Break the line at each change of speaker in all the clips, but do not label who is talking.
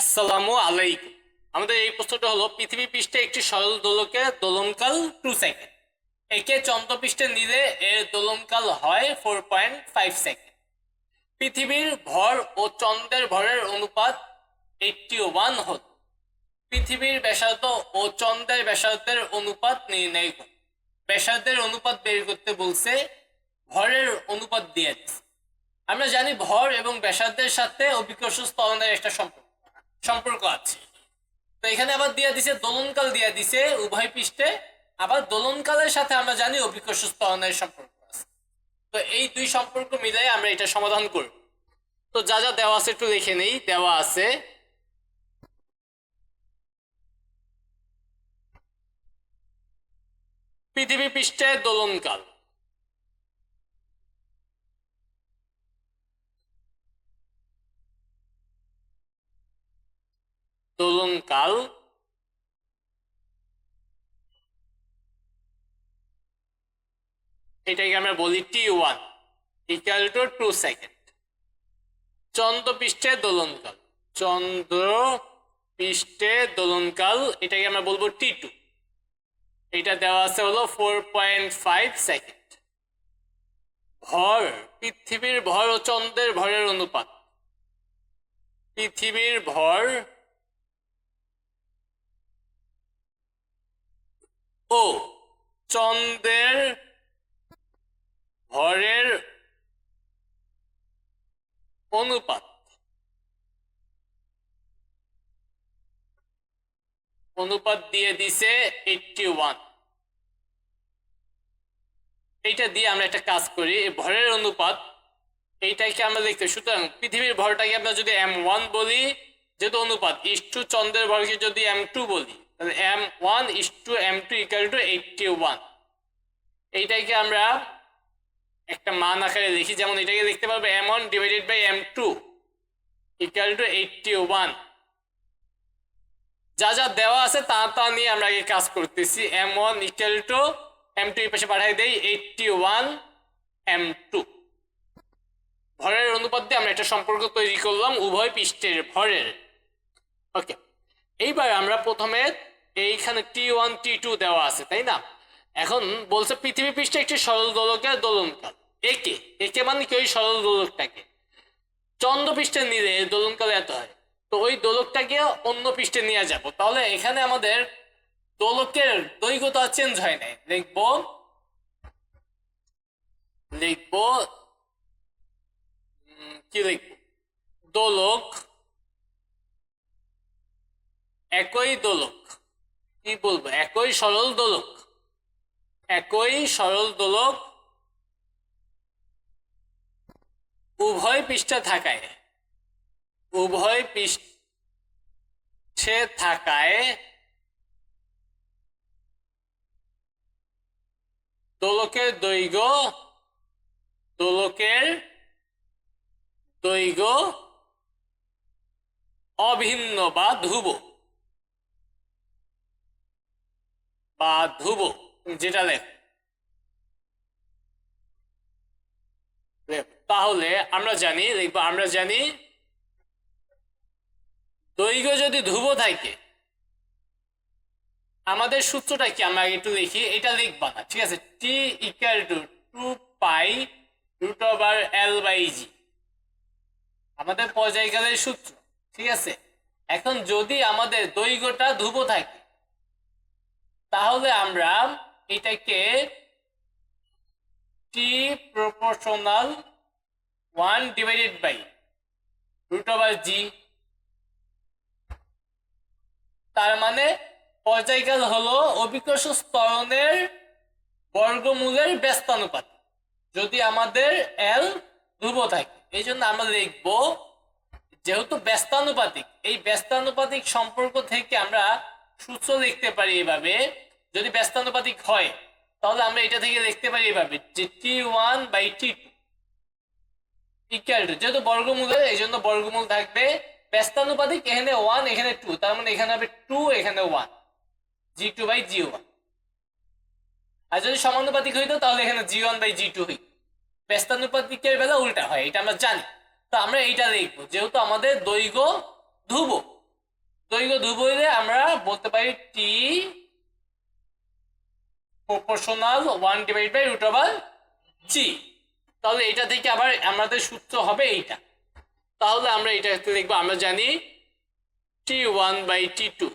আসসালামু আলাইকুম। আমাদের এই প্রশ্নটা হলো, পৃথিবী পৃষ্ঠে একটি সরল দোলকে দোলনকাল টু সেকেন্ড একে চন্দ্রপৃষ্ঠে নিলে এর দোলনকাল হয় ফোর পয়েন্ট ফাইভ সেকেন্ড পৃথিবীর ভর ও চন্দ্রের ভরের অনুপাত এইটটি ওয়ান হল। পৃথিবীর ব্যাসার্ধ ও চন্দ্রের ব্যাসার্ধের অনুপাত নির্ণয় করুন ব্যাসার্ধের অনুপাত বের করতে বলছে, ভরের অনুপাত দিয়ে আমরা জানি ভর এবং ব্যাসার্ধের সাথে অভিকর্ষ স্তরণের একটা সম্পর্ক। সম্পর্ক আছে। তো এখানে আবার দিয়ে দিছে, দোলনকাল দিয়ে দিছে, উভয় পৃষ্ঠে। আবার দোলনকালের সাথে আমরা জানি অভিকর্ষ স্তরণের সম্পর্ক আছে। তো এই দুই সম্পর্ক মিলাই আমরা এটা সমাধান করব। তো যা যা দেওয়া আছে একটু লিখে নেই, দেওয়া আছে। পৃথিবী পৃষ্ঠে দোলনকাল। দোলনকাল এটাকে আমরা বলি T one equal to two second চন্দ্র পৃষ্ঠে দোলনকাল। চন্দ্র পৃষ্ঠে দোলনকাল, এটাকে আমরা বলব টি টু এটা দেওয়া আছে হলো ফোর পয়েন্ট ফাইভ সেকেন্ড ভর, পৃথিবীর ভর ও চন্দ্রের ভরের অনুপাত। পৃথিবীর ভর ও চন্দ্রের ভরের অনুপাত। অনুপাত দিয়ে দিছে এইটটি ওয়ান এইটা দিয়ে আমরা একটা কাজ করি ভরের অনুপাত, এইটাকে আমরা লিখতে সুতরাং পৃথিবীর ভরটাকে আমরা যদি এম ওয়ান বলি, যেহেতু অনুপাত ইস টু চন্দ্রের ভরকে যদি এম টু বলি তাহলে M one is to M two equal to eighty one এইটাকে আমরা একটা মান আকারে লিখি যেমন এটাকে লিখতে পারব M one divided by M two equal to eighty one যা যা দেওয়া আছে তা তা নিয়ে আমরা আগে কাজ করতেছি। M one equal to M two এই পাশে পাঠাই দেই এইটটি ওয়ান এম টু ভরের অনুপাত দিয়ে আমরা একটা সম্পর্ক তৈরি করলাম, উভয় পৃষ্ঠের ভরের। ওকে এইবার আমরা প্রথমে এইখানে টি ওয়ান টি টু দেওয়া আছে, তাই না? এখন বলছে পৃথিবী পৃষ্ঠে একটি সরল দোলকের দোলনকাল। একে একে মানে কি? ওই সরল দোলকটাকে। চন্দ্র পৃষ্ঠে নিলে দোলনকাল এত হয়। তো ওই দোলকটাকে অন্য পৃষ্ঠে নিয়ে যাব। তাহলে এখানে আমাদের দোলকের দৈর্ঘ্যতা চেঞ্জ হয় নাই। লিখব লিখব কি লিখব? দোলক একই দোলক। কি বলব? একই সরল দোলক। একই সরল দোলক উভয় পৃষ্ঠে থাকায়। উভয় পৃষ্ঠে থাকায় দোলকের দৈর্ঘ্য দোলকের দৈর্ঘ্য অভিন্ন বা ধ্রুব বা ধ্রুব, যেটা লেখ। তাহলে আমরা জানি লিখব আমরা জানি দৈর্ঘ্য যদি ধ্রুব থাকে, আমাদের সূত্রটা কি? আমরা একটু লিখি, এটা লিখবা না, ঠিক আছে? T equal to two pi root over L by G আমাদের পর্যায়কালের সূত্র, ঠিক আছে? এখন যদি আমাদের দৈর্ঘ্যটা ধ্রুব থাকে তাহলে আমরা এটাকে T proportional one divided by root over G তার মানে পর্যায়কাল হলো অভিকর্ষ স্তরণের বর্গমূলের ব্যস্তানুপাত। যদি আমাদের এল ধ্রুব থাকে, এই জন্য আমরা লিখব যেহেতু ব্যস্তানুপাতিক, এই ব্যস্তানুপাতিক সম্পর্ক থেকে আমরা সূত্র লিখতে পারি এভাবে। যদি ব্যস্তানুপাতিক হয়, তাহলে আমরা এটা থেকে লিখতে পারি এভাবে, যে T one by T two equal to যেহেতু বর্গমূলের এই জন্য বর্গমূল থাকবে ব্যস্তানুপাতিক এখানে ওয়ান এখানে টু তার মানে এখানে হবে টু এখানে one G two by G one আর যদি সমানুপাতিক হইতো, তাহলে এখানে G one by G two হইত। ব্যস্তানুপাতিকের বেলা উল্টা হয়, এটা আমরা জানি। তো আমরা এইটা লিখব যেহেতু আমাদের দৈর্ঘ্য ধ্রুব দৈর্ঘ্য ধ্রুব হইলে আমরা বলতে পারি T proportional one divide by root over G তাহলে এটা থেকে আবার আমাদের সূত্র হবে এইটা। তাহলে আমরা এটা লিখব? আমরা জানি T one by T two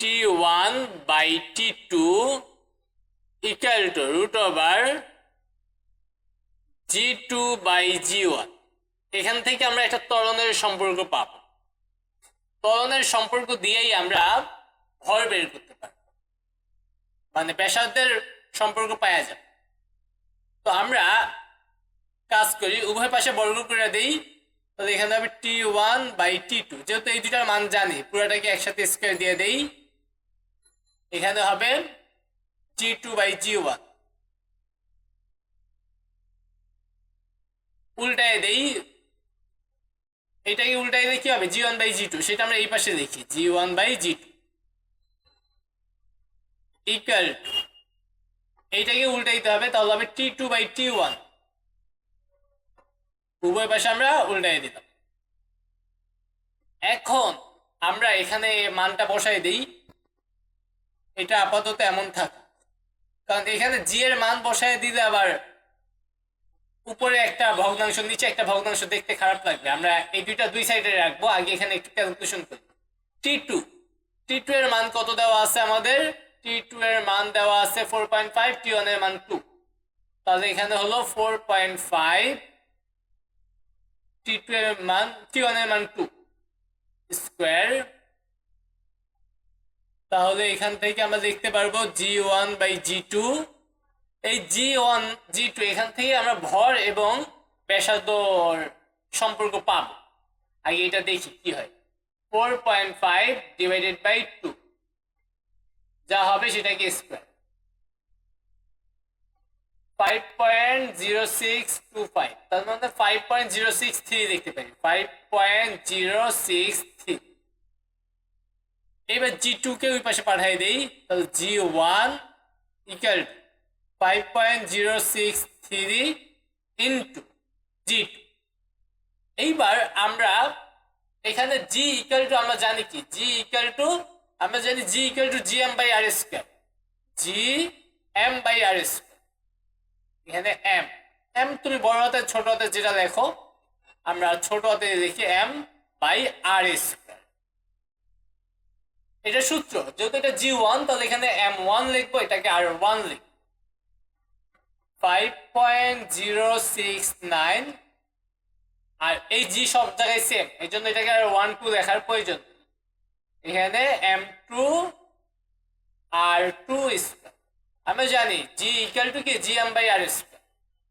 T one by T two equal to root over G two by G one এখান থেকে আমরা একটা তরণের সম্পর্ক পাব। ত্বরণের সম্পর্ক দিয়েই আমরা ভর বের করতে পারব। মানে ব্যাসার্ধের সম্পর্ক পাওয়া যাবে তো আমরা কাজ করি, উভয় পাশে বর্গ করে দেই। তাহলে এখানে হবে T one by T two যেহেতু এই দুটার মান জানি, পুরোটাকে একসাথে স্কোয়ার দিয়ে দেই। এখানে হবে G two by G one উল্টায় দেই এটাকে উল্টাই দেখি হবে G one by G two সেটা আমরা এই পাশে দেখি G one by G two equal এইটাকে উল্টাইতে হবে, তাহলে হবে T two by T one উভয় পাশে আমরা উল্টাই দিলাম। এখন আমরা এখানে মানটা বসাই দিই, এটা আপাতত এমন থাক কারণ এখানে জি এর মান বসায় দিলে আবার উপরে একটা ভগ্নাংশ, নিচে একটা ভগ্নাংশ দেখতে খারাপ লাগবে। আমরা এই দুইটা দুই সাইডে রাখব, আগে এখানে একটু ক্যালকুলেশন করি। টি টু টি টু এর মান কত দেওয়া আছে আমাদের? টি টু এর মান দেওয়া আছে ফোর পয়েন্ট ফাইভ টি ওয়ানের মান টু তাহলে এখানে হলো four point five T two এর মান টি ওয়ানের মান টু স্কোয়ার তাহলে এখান থেকে আমরা দেখতে পারব G one by G two এই জি ওয়ান, জি টু এখান থেকে আমরা ভর এবং ব্যাসার্ধর সম্পর্ক পাব। আগে এটা দেখি, কি হয়? Four point five divided by two. যা হবে সেটাকে square. Five point zero six two five. তার মধ্যে five point zero six three দেখতে পাই। Five point zero six three. এবার জি টু কে ওই পাশে পাঠাই দেই। তাহলে G one equal five point zero six three into G এইবার আমরা এখানে জি ইকুয়াল টু আমরা জানি কি? জি ইকুয়াল টু আমরা জানি G equal to G M by R square G M by R square এখানে এম এম তুমি বড় হাতে, ছোট হাতে যেটা লেখো, আমরা ছোট হাতে লিখি এম বাই আর স্কোয়ার এটা সূত্র। যেহেতু এটা জি ওয়ান তাহলে এখানে এম ওয়ান লিখব, এটাকে আর ওয়ান লিখব। Five point zero six nine আর এই জি সব জায়গায় সেম এই জন্য এটাকে আর ওয়ান টু লেখার প্রয়োজন। এখানে এম টু আর টু জানি জি টু কি? জি এম বাই আর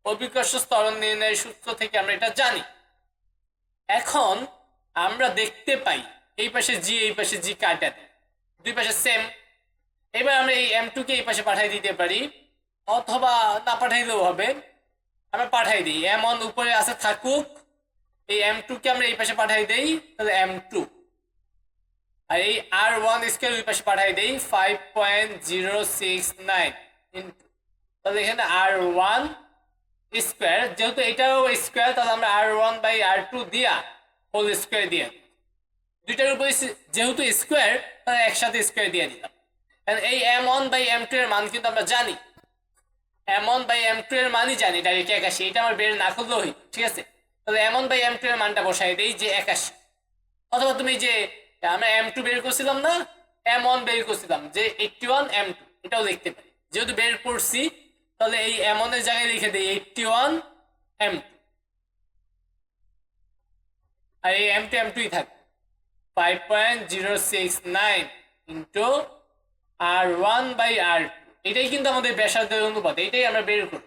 অভিকর্ষ স্তরণ নির্ণয়ের সূত্র থেকে আমরা এটা জানি। এখন আমরা দেখতে পাই, এই পাশে জি এই পাশে জি কাটা দুই পাশে সেম এবার আমরা এই এম টু কে এই পাশে পাঠিয়ে দিতে পারি। অথবা না পাঠাইলেও হবে। আমরা পাঠাই দিই। এম ওয়ান উপরে আছে থাকুক, এই এম টু কে আমরা এই পাশে পাঠাই দেই, তাহলে এম টু আর এই আর ওয়ান স্কোয়ার ওই পাশে পাঠাই দেই five point zero six nine তাহলে এখানে আর ওয়ান স্কোয়ার যেহেতু এটাও স্কোয়ার তাহলে আমরা R one by R two দিয়া হোল স্কোয়ার দিয়ে দুইটার উপরে যেহেতু স্কোয়ার তাহলে একসাথে স্কোয়ার দিয়ে দিলাম। এই M one by M two এর মান কিন্তু আমরা জানি। M one by M two এর মানই জানি ডাইরেক্ট একাশি, এটা আমার বের না করলেও হই ঠিক আছে? তাহলে M one by M two এর মানটা বসাই দেই যে একাশি। অথবা তুমি যে আমরা এম টু বের করছিলাম না এম ওয়ান বের করছিলাম, যে এইটটি ওয়ান এম টু এটাও লিখতে পারি। যেহেতু বের করছি, তাহলে এই এম ওয়ানের জায়গায় লিখে দিই এইটটি ওয়ান এম টু আর এই এম টু এম টুই থাকবে five point zero six nine into R one by R two এটাই কিন্তু আমাদের ব্যাসার্ধের অনুপাত, এটাই আমরা বের করব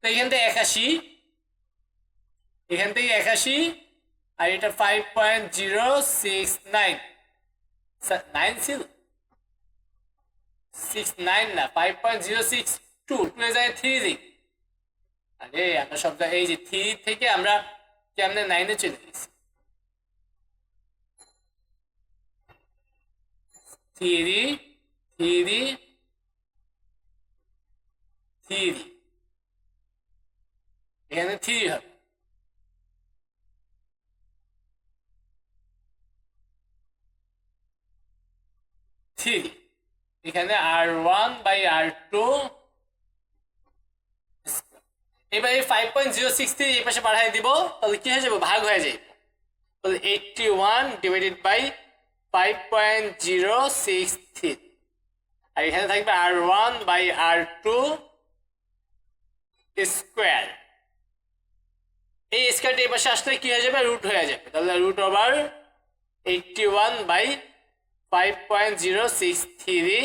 তো এখান থেকে একাশি, এখান থেকে একাশি, আর এটা five point zero six nine nine ছিল? সিক্স নাইন না five point zero six two two এর জায়গায় থ্রি দিই। আরে, আমরা সব এই যে থ্রি থেকে আমরা কেমনে নাইনে চলে গেছি? থ্রি থ্রি থির এখানে থিরি হবে থিরি এখানে R one by R two এবার এই five point zero six three এই পাশে পাঠাই দিব, তাহলে কি হয়ে যাবে? ভাগ হয়ে যাবে। তাহলে eighty one divided by five point zero six three আর এখানে থাকবে R one by R two square. এই স্কোয়ারটি এই পাশে আসলে কি হয়ে যাবে? রুট হয়ে যাবে। তাহলে root over eighty one by five point zero six three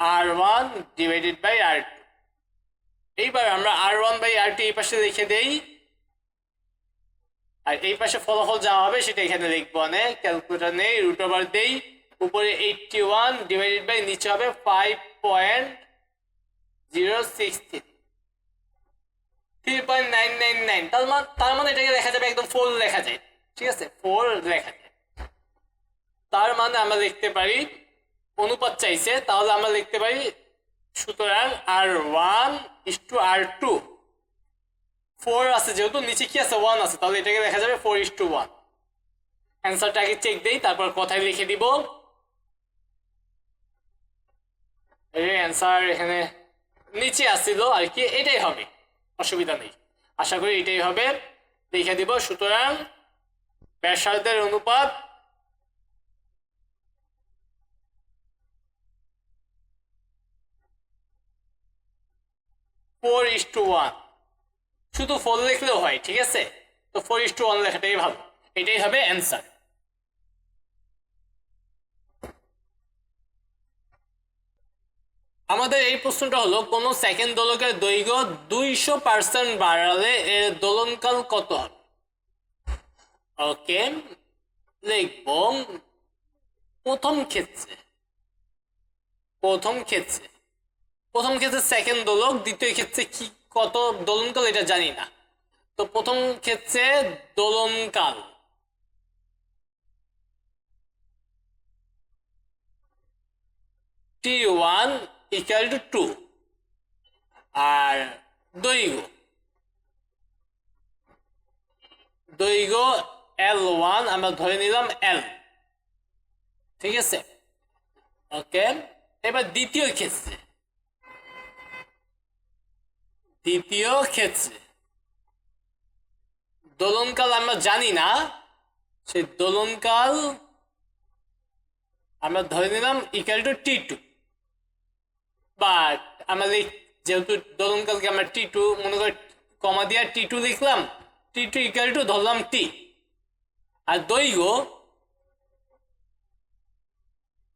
R one divided by R two. এইবার আমরা R one by R two এই পাশে লিখে দেই। আর এই পাশে ফলাফল যা হবে সেটা এখানে লিখব অনেক। ক্যালকুলেটার নেই, রুট ওভার দেই। উপরে এইটটি ওয়ান ডিভাইডেড বাই নিচে হবে five point zero six three. Point nine nine nine. তার মানে তার মানে এটাকে লেখা যাবে একদম ফোর লেখা যায়। ঠিক আছে? ফোর লেখা যায়। তার মানে আমরা লিখতে পারি, অনুপাত চাইছে, তাহলে আমরা লিখতে পারি, সুতরাং R one is to R two. Four আছে যেহেতু, নিচে কি আছে? ওয়ান আছে। তাহলে এটাকে লেখা যাবে ফোর ইস টু ওয়ান অ্যান্সারটা আগে চেক দেই, তারপর কথায় লিখে দিব। অ্যান্সার এখানে নিচে আসছিল আর কি, এটাই হবে। অসুবিধা নেই। আশা করি এটাই হবে। লিখে দিব, সুতরাং ব্যাসার্ধের অনুপাত ফোর ইস টু ওয়ান শুধু ফোর লিখলেও হয়, ঠিক আছে? তো ফোর ইস টু ওয়ান লেখাটাই ভালো। এটাই হবে অ্যান্সার আমাদের এই প্রশ্নটা হলো, কোন সেকেন্ড দোলকের দৈর্ঘ্য দুইশো পার্সেন্ট বাড়ালে এর দোলনকাল কত? হবে ওকে, লিখব। প্রথম ক্ষেত্রে প্রথম ক্ষেত্রে প্রথম ক্ষেত্রে সেকেন্ড দোলক, দ্বিতীয় ক্ষেত্রে কি, কত দোলনকাল এটা জানি না। তো প্রথম ক্ষেত্রে দোলনকাল। T one equal to two আর দৈর্ঘ্য। দৈর্ঘ্য এল ওয়ান আমরা ধরে নিলাম এল ঠিক আছে? ওকে? এবার দ্বিতীয় ক্ষেত্রে। দ্বিতীয় ক্ষেত্রে। দোলনকাল আমরা জানি না। সেই দোলনকাল আমরা ধরে নিলাম ইকুয়াল টু টি টু আমরা লিখ- যেহেতু দোলনকালকে আমরা টি টু মনে করি কমা দিয়া টি টু লিখলাম টি টু ইকুয়াল টু ধরলাম টি আর দৈর্ঘ্য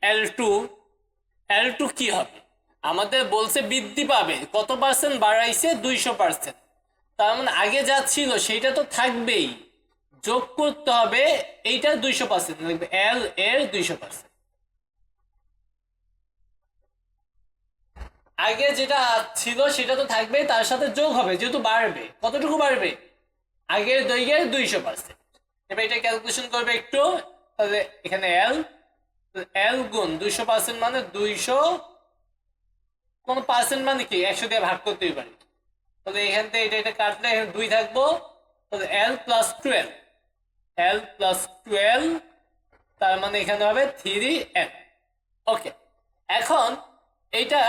এল টু এল টু কি হবে? আমাদের বলছে বৃদ্ধি পাবে, কত পার্সেন্ট বাড়াইছে? দুইশো পার্সেন্ট তার মানে আগে যা ছিল সেটা তো থাকবেই। যোগ করতে হবে, এইটার দুইশো পার্সেন্ট লিখবে এল এর দুইশো পার্সেন্ট আগে যেটা ছিল সেটা তো থাকবে, তার সাথে যোগ হবে, যেহেতু বাড়বে। কতটুকু বাড়বে? আগের দৈর্ঘ্যের দুইশো পার্সেন্ট এবার এটা ক্যালকুলেশন করবে একটু, তাহলে এখানে এল এল গুণ দুইশো পার্সেন্ট মানে দুইশো, কোন পার্সেন্ট মানে কি? একশো দিয়ে ভাগ করতেই পারি। তাহলে এখান থেকে এটা এটা কাটলে এখানে দুই থাকব, তাহলে L plus twelve L plus twelve তার মানে এখানে হবে থ্রি এল ওকে এখন এইটা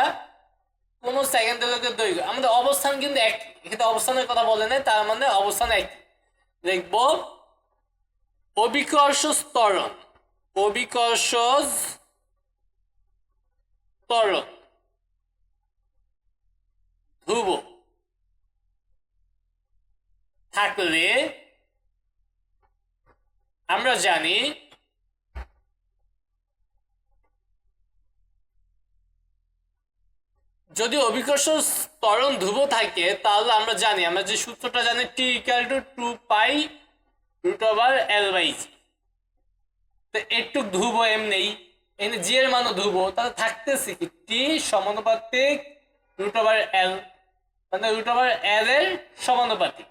কোন সেকেন্ড লোকের দৈর্ঘ্য। আমাদের অবস্থান কিন্তু এক এখানে অবস্থানের কথা বলে নাই তার মানে অবস্থান এক দেখব। অবিকর্ষ স্তরণ অবিকর্ষ স্তরণ ধ্রুব। থাকলে আমরা জানি যদি অভিকর্ষ ত্বরণ ধ্রুব থাকে, তাহলে আমরা জানি, আমরা যে সূত্রটা জানি T equal to two pi root over L by G তো একটু ধ্রুব এম নেই এখানে জি এর মানও ধ্রুব, তাহলে থাকতেছে কি? টি সমানুপাতিক রুট ওভার এল মানে রুট ওভার এল এর সমানুপাতিক।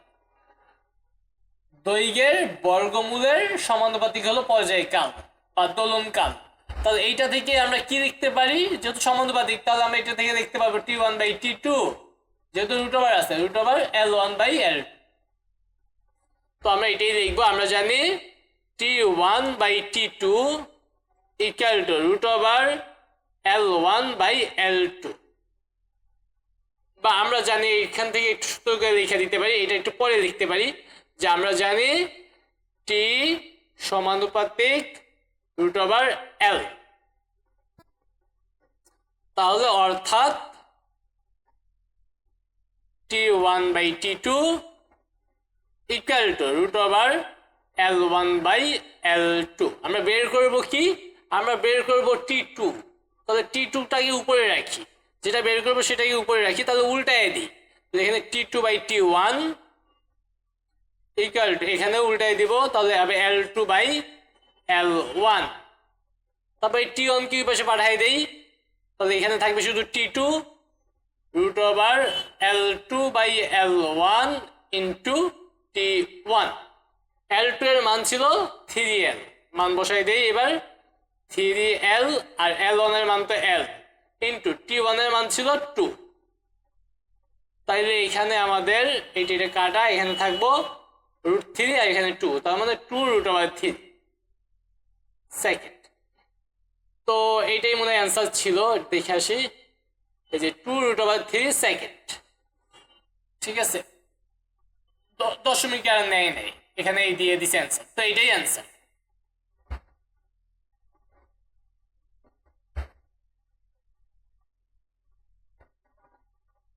দৈর্ঘ্যের বর্গমূলের সমানুপাতিক হলো পর্যায়কাল, বা দোলনকাল। তাহলে এইটা থেকে আমরা কি লিখতে পারি? যেহেতু সমানুপাতিক তাহলে আমরা এটা থেকে দেখতে পারব T one by T two যেহেতু রুট ওভার আছে root over L one by L তো আমরা এটাই লিখব আমরা জানি T one by T two equal to root over L one by L two বা আমরা জানি এখান থেকে একটু সুন্দর করে লিখে দিতে পারি, এটা একটু পরে লিখতে পারি, যে আমরা জানি টি সমানুপাতিক রুট ওভার এল। তাহলে অর্থাৎ T one by T two equal to root over L one by L two আমরা বের করব কি? আমরা বের করব টি টু তাহলে টি টুটাকে উপরে রাখি। যেটা বের করব সেটাকে উপরে রাখি। তাহলে উল্টায় দিই। এখানে T two by T one equal to এখানে উল্টায় দিব। তাহলে হবে L two by L one তারপরে টি ওয়ান কি পাশে পাঠাই দেই? তাহলে এখানে থাকবে শুধু T two root over L two by L one into T one L two এর মান ছিল থ্রি এল মান বসাই দেই এবার। থ্রি এল আর এল ওয়ানের মান তো এল ইন্টু টি ওয়ানের মান ছিল টু তাইলে এখানে আমাদের এটা কাটা, এখানে থাকব রুট থ্রি আর এখানে টু তার মানে two root over three second তো এইটাই মনে হয় অ্যান্সার ছিল, দেখে আসি। এই যে two root over three second ঠিক আছে? দশমিক আর নেয় নেই। এখানে দিয়ে দিছে অ্যান্সার তো এইটাই অ্যান্সার